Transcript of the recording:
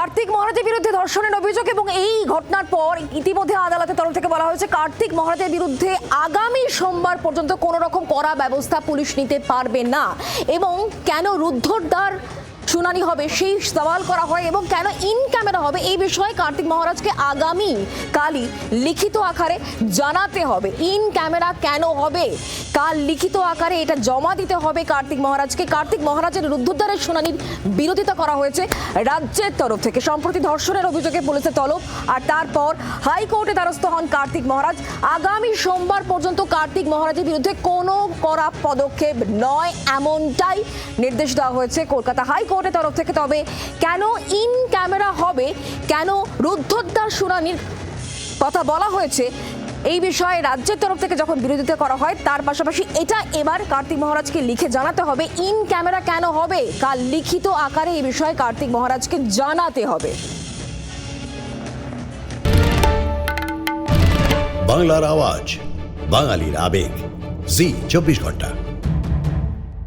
কার্তিক মহারাজের বিরুদ্ধে ধর্ষণের অভিযোগ এবং এই ঘটনার পর ইতিমধ্যে আদালতের তরফ থেকে বলা হয়েছে, কার্তিক মহারাজের বিরুদ্ধে আগামী সোমবার পর্যন্ত কোনো রকম করা ব্যবস্থা পুলিশ নিতে পারবে না। এবং কেন রুদ্ধদ্বার শুনানি হবে, সেই সওয়াল করা হয় এবং কেন ইন ক্যামেরা হবে এই বিষয়ে কার্তিক মহারাজকে আগামী কালই লিখিত আকারে জানাতে হবে। ইন ক্যামেরা কেন হবে? কাল লিখিত আকারে এটা জমা দিতে হবে কার্তিক মহারাজকে? কার্তিক মহারাজের রুদ্ধদ্বারের শুনানির বিরোধিতা করা হয়েছে রাজ্যের তরফ থেকে। সম্প্রতি ধর্ষণের অভিযোগে পুলিশের তলব আর তারপর হাইকোর্টে দ্বারস্থ হন কার্তিক মহারাজ। আগামী সোমবার পর্যন্ত কার্তিক মহারাজের বিরুদ্ধে কোনো কড়া পদক্ষেপ নয়, এমনটাই নির্দেশ দেওয়া হয়েছে কলকাতা হাইকোর্টের তরফ থেকে, তবে কেন ইন ক্যামেরা হবে? কেন রুদ্ধদ্বার শুনানির কথা বলা হয়েছে? এই বিষয়ে রাজ্যের তরফ থেকে যখন বিরোধিতা করা হয়, তার পাশাপাশি এটা এবার কার্তিক মহারাজকে লিখে জানাতে হবে। ইন ক্যামেরা কেন হবে? কাল লিখিত আকারে এই বিষয়ে কার্তিক মহারাজকে জানাতে হবে। বাংলার আওয়াজ, বাঙালির আবেগ। জি, চব্বিশ ঘণ্টা।